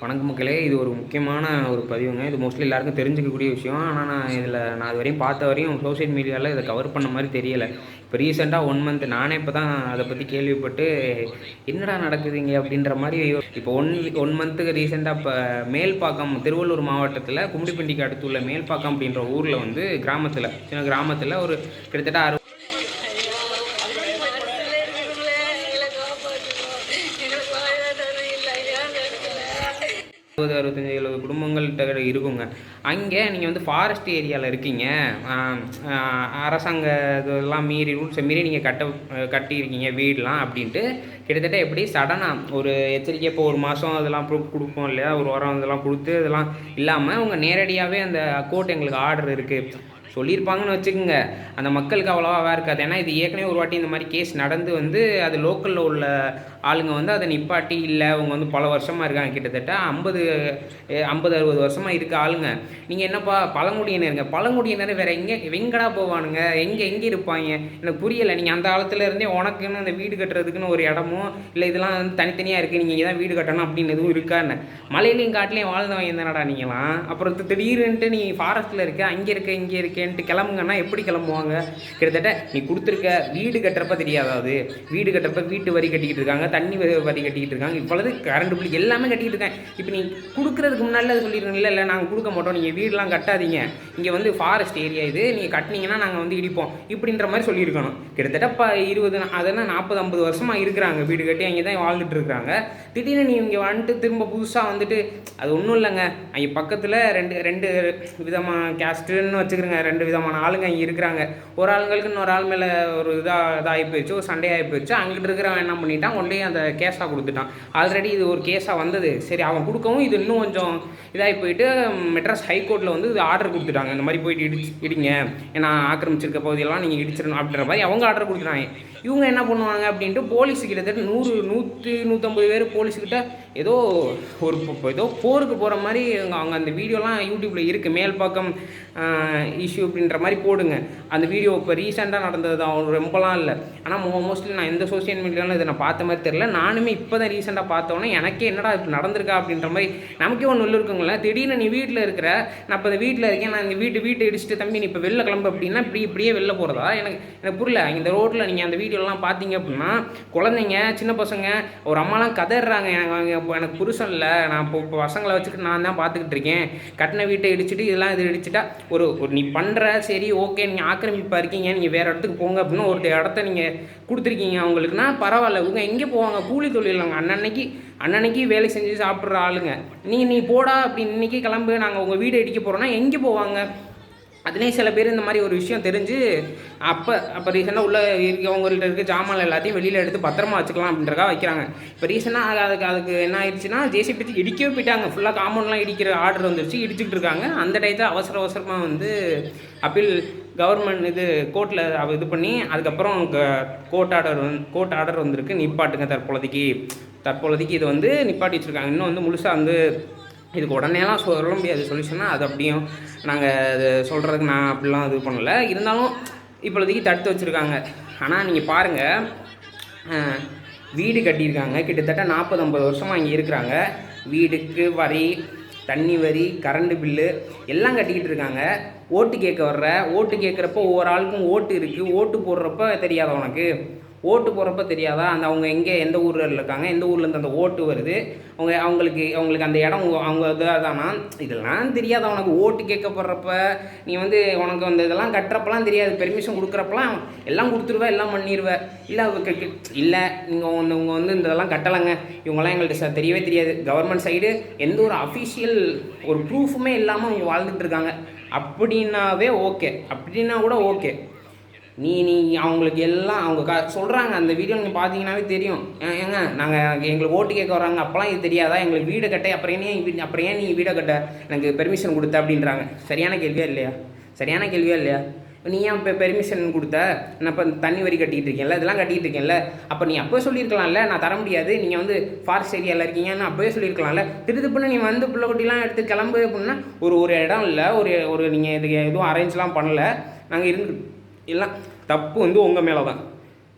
வணக்கம் மக்களே இது ஒரு முக்கியமான ஒரு பதிவுங்க. இது மோஸ்ட்லி எல்லாருக்கும் தெரிஞ்சுக்கக்கூடிய விஷயம். ஆனால் நான் இதில் நான் இது வரையும் பார்த்த வரையும் சோசியல் மீடியாவில் இதை கவர் பண்ண மாதிரி தெரியலை. இப்போ ரீசெண்டாக ஒன் மந்த் நானே இப்போ தான் அதை பற்றி கேள்விப்பட்டு என்னடா நடக்குதுங்க அப்படின்ற மாதிரி இப்போ ஒன் ஒன் மந்த்துக்கு ரீசெண்டாக இப்போ மேல்பாக்கம் திருவள்ளூர் மாவட்டத்தில் கும்மிடிப்பண்டிக்கு அடுத்துள்ள மேல்பாக்கம் அப்படின்ற ஊரில் வந்து கிராமத்தில் சின்ன கிராமத்தில் ஒரு கிட்டத்தட்ட அறுபது அறுபது அறுபத்தஞ்சி எழுபது குடும்பங்கள்கிட்ட இருக்குங்க. அங்கே நீங்கள் வந்து ஃபாரஸ்ட் ஏரியாவில் இருக்கீங்க. அரசாங்க இதெல்லாம் மீறி ரூல்ஸை மீறி நீங்கள் கட்ட கட்டியிருக்கீங்க வீடெலாம் அப்படின்ட்டு கிட்டத்தட்ட எப்படி சடனாக ஒரு எச்சரிக்கை இப்போ ஒரு மாதம் அதெல்லாம் ப்ரூஃப் கொடுப்போம் இல்லையா? ஒரு வாரம் இதெல்லாம் கொடுத்து இதெல்லாம் இல்லாமல் அவங்க நேரடியாகவே அந்த கோர்ட் எங்களுக்கு ஆர்டர் இருக்குது சொல்லியிருப்பாங்கன்னு வச்சுக்கோங்க. அந்த மக்களுக்கு அவ்வளோவா இருக்காது. ஏன்னா இது ஏற்கனவே ஒரு வாட்டி இந்த மாதிரி கேஸ் நடந்து வந்து அது லோக்கலில் உள்ள ஆளுங்க வந்து அதை நிப்பாட்டி இல்லை அவங்க வந்து பல வருஷமாக இருக்காங்க. கிட்டத்தட்ட ஐம்பது ஐம்பது அறுபது வருஷமாக இருக்க ஆளுங்க. நீங்கள் என்னப்பா பழங்குடியினருங்க பழங்குடியினர் வேறு எங்கே வெங்கடா போவானுங்க? எங்கே எங்கே இருப்பாங்க? எனக்கு புரியலை. நீங்கள் அந்த காலத்தில் இருந்தே உனக்குன்னு அந்த வீடு கட்டுறதுக்குன்னு ஒரு இடமோ இல்லை இதெல்லாம் வந்து தனித்தனியாக இருக்குது நீங்கள் இங்கே தான் வீடு கட்டணும் அப்படின்னு எதுவும் இருக்கான்னு. மலையிலையும் காட்டிலையும் வாழ்ந்தவங்க என்னடா நீங்களாம்? அப்புறம் திடீர்னுட்டு நீ ஃபாரஸ்ட்டில் இருக்க அங்கே இருக்க இங்கே இருக்கேன்ட்டு கிளம்புங்கன்னா எப்படி கிளம்புவாங்க? கிட்டத்தட்ட நீ கொடுத்துருக்க வீடு கட்டுறப்ப தெரியாதா அது. வீடு கட்டுறப்ப வீட்டு வரி கட்டிக்கிட்டு இருக்காங்க தண்ணி வரி வரி கட்டிக்கிட்டு இருக்காங்க. இப்பொழுது கரண்ட் பில் எல்லாமே கட்டிக்கிட்டு இருக்கேன். இப்போ நீ கொடுக்குறதுக்கு முன்னாடி அது சொல்லிடுங்க இல்லை இல்லை நாங்கள் கொடுக்க மாட்டோம் நீங்கள் வீடெலாம் கட்டாதீங்க. இங்கே வந்து ஃபாரஸ்ட் ஏரியா இது நீங்கள் கட்டினீங்கன்னா நாங்கள் வந்து இடிப்போம் இப்படின்ற மாதிரி சொல்லியிருக்கணும். கிட்டத்தட்ட இப்போ இருபது அதெல்லாம் நாற்பது ஐம்பது வருஷமாக இருக்கிறாங்க வீடு கட்டி அங்கே தான் வாழ்ந்துட்டு இருக்காங்க. திடீர்னு நீ இங்கே வந்துட்டு திரும்ப புதுசாக வந்துட்டு அது ஒன்றும் இல்லைங்க. அங்கே பக்கத்தில் ரெண்டு ரெண்டு விதமான கேஸ்ட்டுன்னு வச்சுக்கிறேங்க ரெண்டு ரெண்டு விதமான ஆளுங்க இங்கே இருக்கிறாங்க. ஒரு ஆளுங்களுக்கு இன்னொரு ஆள் மேலே ஒரு இதாக இதாகி போயிடுச்சு ஒரு சண்டே ஆகி போயிடுச்சு. அங்கிட்டு இருக்கிறவன் என்ன பண்ணிட்டான்? கொண்டு அந்த கேஸாக கொடுத்துட்டான். ஆல்ரெடி இது ஒரு கேஸாக வந்தது. சரி அவன் கொடுக்கவும் இது இன்னும் கொஞ்சம் இதாகி போயிட்டு மெட்ராஸ் ஹைகோர்ட்டில் வந்து இது ஆர்டர் கொடுத்துட்டாங்க. இந்த மாதிரி போயிட்டு இடிச்சு இடிங்க. ஏன்னா ஆக்கிரமிச்சிருக்க பகுதியெல்லாம் நீங்கள் இடிச்சிடணும் அப்படின்ற மாதிரி அவங்க ஆர்டர் கொடுத்துட்டாங்க. இவங்க என்ன பண்ணுவாங்க அப்படின்ட்டு போலீஸ் கிட்டத்தட்ட நூறு நூற்றி நூற்றம்பது பேர் போலீஸ்கிட்ட ஏதோ ஒரு ஏதோ போருக்கு போகிற மாதிரி அவங்க அந்த வீடியோலாம் யூடியூப்பில் இருக்குது மேல் பக்கம் இஷ்யூ அப்படின்ற மாதிரி போடுங்க. அந்த வீடியோ இப்போ ரீசெண்டாக நடந்தது தான். ரொம்பலாம் இல்லை. ஆனால் மோஸ்ட்லி நான் எந்த சோஷியல் மீடியாவில் இதை நான் பார்த்த மாதிரி தெரில நானுமே இப்போ தான் ரீசெண்டாக பார்த்தோன்னே எனக்கே என்னடா இப்போ நடந்திருக்கா அப்படின்ற மாதிரி நமக்கே ஒன்று உள்ள இருக்குங்களேன் திடீர்னு நீ வீட்டில் இருக்கிற நான் இப்போ இந்த வீட்டில் இருக்கேன் நான் இந்த வீட்டு வீட்டை இடிச்சிட்டு தம்பி நீ இப்போ வெளில கிளம்பு அப்படின்னா இப்படி இப்படியே வெளில போகிறதா எனக்கு எனக்கு புரியல. இந்த ரோட்டில் நீங்கள் அந்த வீடியோலாம் பார்த்தீங்க அப்படின்னா குழந்தைங்க சின்ன பசங்க ஒரு அம்மாலாம் கதறாங்க. எனக்கு எனக்கு புருஷன் இல்லை. நான் இப்போ இப்போ பசங்களை வச்சுக்கிட்டு நான் தான் பார்த்துக்கிட்டு இருக்கேன். கட்டின வீட்டை இடிச்சிட்டு இதெல்லாம் இது இடிச்சிட்டா ஒரு ஒரு நீ பண்ணுற சரி ஓகே நீங்கள் ஆக்கிரமிப்பாக இருக்கீங்க. நீங்கள் வேறு இடத்துக்கு போங்க அப்படின்னு ஒரு இடத்த நீங்கள் கொடுத்துருக்கீங்க அவங்களுக்குன்னா பரவாயில்ல. இவங்க எங்கே போவாங்க? கூலி தொழிலாங்க அன்னன்னைக்கு அன்னன்னைக்கு வேலை செஞ்சு சாப்பிட்ற ஆளுங்க. நீங்கள் நீ போடா அப்படி இன்னைக்கு கிளம்பு. நாங்கள் உங்கள் வீடு இடிக்க போகிறோன்னா எங்கே போவாங்க? அதுலேயும் சில பேர் இந்த மாதிரி ஒரு விஷயம் தெரிஞ்சு அப்போ அப்போ ரீசெண்டாக உள்ள இருக்கவங்கள்ட்ட இருக்க ஜாமான் எல்லாத்தையும் வெளியில் எடுத்து பத்திரமா வச்சுக்கலாம் அப்படின்றக்காக வைக்கிறாங்க. இப்போ ரீசெண்டாக அதுக்கு அதுக்கு என்ன ஆயிடுச்சுன்னா ஜேசிபி வச்சு இடிக்கவே போயிட்டாங்க. ஃபுல்லாக காம்பவுண்ட்லாம் இடிக்கிற ஆர்டர் வந்துருச்சு இடிச்சுட்டு இருக்காங்க. அந்த டயத்தில் அவசர அவசரமாக வந்து அப்பீல் கவர்மெண்ட் இது கோர்ட்டில் இது பண்ணி அதுக்கப்புறம் கோர்ட் ஆர்டர் வந்து கோர்ட் ஆர்டர் வந்திருக்கு. நிப்பாட்டுங்க தற்பொழுதைக்கு. தற்பொழுதைக்கு இது வந்து நிப்பாட்டி வச்சுருக்காங்க. இன்னும் வந்து முழுசாக வந்து இதுக்கு உடனேலாம் சொல்ல முடியாது. சொல்யூஷனா அது அப்படியும் நாங்கள் அது சொல்கிறதுக்கு நான் அப்படிலாம் இது பண்ணலை. இருந்தாலும் இப்பொழுதைக்கு தடுத்து வச்சுருக்காங்க. ஆனால் நீங்கள் பாருங்கள் வீடு கட்டியிருக்காங்க. கிட்டத்தட்ட நாற்பது ஐம்பது வருஷமாக இங்கே இருக்கிறாங்க. வீடுக்கு வரி தண்ணி வரி கரண்ட் பில்லு எல்லாம் கட்டிக்கிட்டு இருக்காங்க. ஓட்டு கேட்க வர்ற ஓட்டு கேட்குறப்போ ஒவ்வொரு ஆளுக்கும் ஓட்டு இருக்குது ஓட்டு போடுறப்ப தெரியாத உனக்கு? ஓட்டு போடுறப்ப தெரியாதா? அந்த அவங்க எங்கே எந்த ஊரில் இருக்காங்க எந்த ஊர்லேருந்து அந்த ஓட்டு வருது? அவங்க அவங்களுக்கு அவங்களுக்கு அந்த இடம் அவங்க இதாக தானா இதெல்லாம் தெரியாதா உனக்கு? ஓட்டு கேட்கப்படுறப்ப நீ வந்து உனக்கு அந்த இதெல்லாம் கட்டுறப்பெல்லாம் தெரியாது. பெர்மிஷன் கொடுக்குறப்பெல்லாம் எல்லாம் கொடுத்துருவ எல்லாம் பண்ணிடுவேன் இல்லை இல்லை நீங்கள் ஒன்று இவங்க வந்து இந்த இதெல்லாம் கட்டலைங்க. இவங்கெல்லாம் எங்கள்கிட்ட தெரியவே தெரியாது. கவர்மெண்ட் சைடு எந்த ஒரு அஃபிஷியல் ஒரு ப்ரூஃபுமே இல்லாமல் அவங்க வாழ்ந்துட்டு இருக்காங்க. அப்படின்னாவே ஓகே அப்படின்னா கூட ஓகே நீ நீ அவங்களுக்கு எல்லாம் அவங்க க சொல்கிறாங்க அந்த வீடியோ நீங்கள் பார்த்தீங்கன்னாவே தெரியும். ஏங்க நாங்கள் எங்களுக்கு ஓட்டு கேட்க வராங்க அப்போலாம் இது தெரியாதா? எங்களுக்கு வீடு கட்ட அப்புறம் ஏன் வீ- அப்புறம் ஏன் நீ வீடை கட்ட? எனக்கு பெர்மிஷன் கொடுத்த அப்படின்றாங்க. சரியான கேள்வியா இல்லையா? சரியான கேள்வியா இல்லையா? நீ ஏன் இப்போ பெர்மிஷன் கொடுத்த? நான் இப்போ தண்ணி வரி கட்டிக்கிட்டு இருக்கேன்ல இதெல்லாம் கட்டிக்கிட்டு இருக்கேன்ல. அப்போ நீ அப்போ சொல்லியிருக்கலாம்ல நான் தர முடியாது. நீங்கள் வந்து ஃபாரஸ்ட் ஏரியாவில் இருக்கீங்கன்னு அப்போயே சொல்லியிருக்கலாம்ல. திருதுப்புன்னு நீ வந்து புள்ள குட்டிலாம் எடுத்து கிளம்பு அப்படின்னா ஒரு ஒரு இடம் இல்லை ஒரு ஒரு நீங்கள் இதுக்கு எதுவும் அரேஞ்ச்லாம் பண்ணலை. நாங்கள் இருந்து எல்லாம் தப்பு வந்து உங்கள் மேலே தான்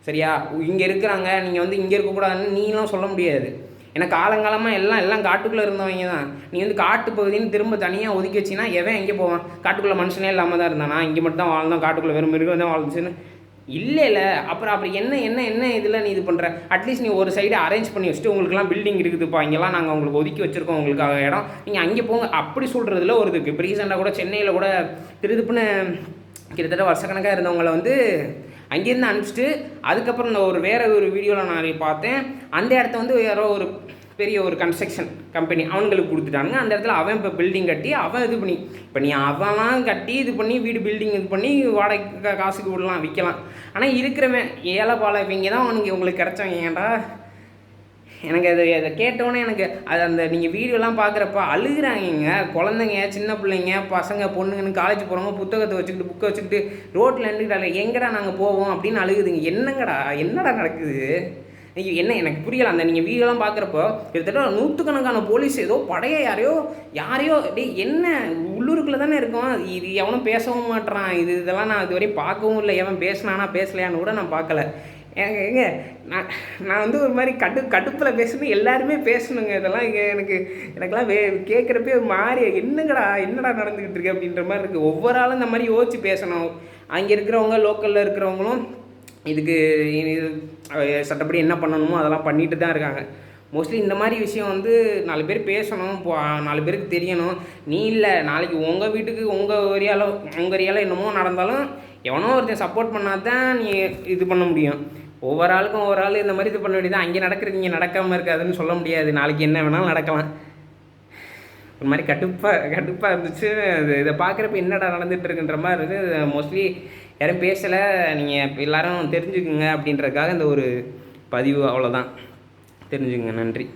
சரியா? இங்கே இருக்கிறாங்க நீங்கள் வந்து இங்கே இருக்கக்கூடாதுன்னு நீலாம் சொல்ல முடியாது. ஏன்னா காலங்காலமாக எல்லாம் எல்லாம் காட்டுக்குள்ளே இருந்தவங்க தான். நீ வந்து காட்டு பகுதின்னு திரும்ப தனியாக ஒதுக்கி வச்சின்னா எவன் எங்கே போவான்? காட்டுக்குள்ளே மனுஷனே இல்லாமல் தான் இருந்தானா? இங்கே மட்டும் தான் வாழ்ந்தான் காட்டுக்குள்ளே வெறும் மிருகம் தான் வாழ்ந்துச்சுன்னு. இல்லை இல்லை அப்புறம் அப்படி என்ன என்ன என்ன இதில் நீ இது பண்ணுற அட்லீஸ்ட் நீ ஒரு சைடு அரேஞ்ச் பண்ணி வச்சுட்டு உங்களுக்குலாம் பில்டிங் இருக்குதுப்பா. இங்கெல்லாம் நாங்கள் உங்களுக்கு ஒதுக்கி வச்சுருக்கோம் உங்களுக்காக இடம். நீங்கள் அங்கே போங்க. அப்படி சொல்கிறதுல ஒரு இதுக்கு. இப்போ ரீசெண்டாக கூட சென்னையில் கூட திருதுப்புன்னு கிட்டத்தட்ட வருஷக்கணக்காக இருந்தவங்களை வந்து அங்கேருந்து அனுப்பிச்சிட்டு அதுக்கப்புறம் இந்த ஒரு வேறு ஒரு வீடியோவில் நான் பார்த்தேன். அந்த இடத்த வந்து யாரோ ஒரு பெரிய ஒரு கன்ஸ்ட்ரக்ஷன் கம்பெனி அவனுங்களுக்கு கொடுத்துட்டானுங்க அந்த இடத்துல அவன் இப்போ பில்டிங் கட்டி அவன் இது பண்ணி இப்போ நீ அவன்லாம் கட்டி இது பண்ணி வீடு பில்டிங் இது பண்ணி வாடகை காசுக்கு விடலாம் விற்கலாம் ஆனால் இருக்கிறவன் ஏழை பாலவங்க தான் அவனுக்கு உங்களுக்கு கிடச்சவங்க. ஏன்டா? எனக்கு அது அதை கேட்டோன்னே எனக்கு அது அந்த நீங்கள் வீடியோலாம் பார்க்குறப்ப அழுகுறாங்கங்க. குழந்தைங்க சின்ன பிள்ளைங்க பசங்க பொண்ணுங்கன்னு காலேஜ் போகிறவங்க புத்தகத்தை வச்சுக்கிட்டு புக்கை வச்சுக்கிட்டு ரோட்டில் நின்றுக்கிட்டால எங்கடா நாங்கள் போவோம் அப்படின்னு அழுகுதுங்க. என்னங்கடா என்னடா நடக்குது? நீங்கள் என்ன எனக்கு புரியல. அந்த நீங்கள் வீடியோலாம் பார்க்குறப்போ கிட்டத்தட்ட நூற்றுக்கணக்கான போலீஸ் ஏதோ படைய யாரையோ யாரையோ டே என்ன? உள்ளூருக்குள்ளே தானே இருக்கும். இது எவனும் பேசவும் மாட்றான். இது இதெல்லாம் நான் இதுவரையும் பார்க்கவும் இல்லை. எவன் பேசினானா பேசலையான்னு கூட நான் பார்க்கல. ஏங்க ஏங்க நான் நான் வந்து ஒரு மாதிரி கடு கடுப்பில் பேசணும் எல்லாருமே பேசணுங்க. இதெல்லாம் இங்கே எனக்கு எனக்கெல்லாம் வே கேட்குறப்பே ஒரு மாதிரி என்னங்கடா என்னடா நடந்துக்கிட்டு இருக்கு அப்படின்ற மாதிரி இருக்குது ஒவ்வொரு ஆளும் இந்த மாதிரி யோசிச்சு பேசணும். அங்கே இருக்கிறவங்க லோக்கலில் இருக்கிறவங்களும் இதுக்கு சட்டப்படி என்ன பண்ணணுமோ அதெல்லாம் பண்ணிட்டு தான் இருக்காங்க. மோஸ்ட்லி இந்த மாதிரி விஷயம் வந்து நாலு பேர் பேசணும். இப்போ நாலு பேருக்கு தெரியணும். நீ இல்லை நாளைக்கு உங்கள் வீட்டுக்கு உங்கள் ஏரியாவில் உங்கள் ஏரியாவில் என்னமோ நடந்தாலும் எவனோ ஒருத்தன் சப்போர்ட் பண்ணால் தான் நீ இது பண்ண முடியும். ஒவ்வொரு ஆளுக்கும் ஒவ்வொரு ஆள் இந்த மாதிரி இது பண்ண வேண்டியது அங்கே நடக்கிறது இங்கே நடக்காமல் இருக்காதுன்னு சொல்ல முடியாது. நாளைக்கு என்ன வேணாலும் நடக்கலாம். ஒரு மாதிரி கடுப்பாக கடுப்பாக இருந்துச்சு. அது இதை பார்க்குறப்ப என்னடா நடந்துட்டு இருக்குன்ற மாதிரி இருக்குது மோஸ்ட்லி யாரும் பேசலை. நீங்கள் எல்லாரும் தெரிஞ்சுக்குங்க அப்படின்றதுக்காக இந்த ஒரு பதிவு அவ்வளோதான் தெரிஞ்சுக்குங்க. நன்றி.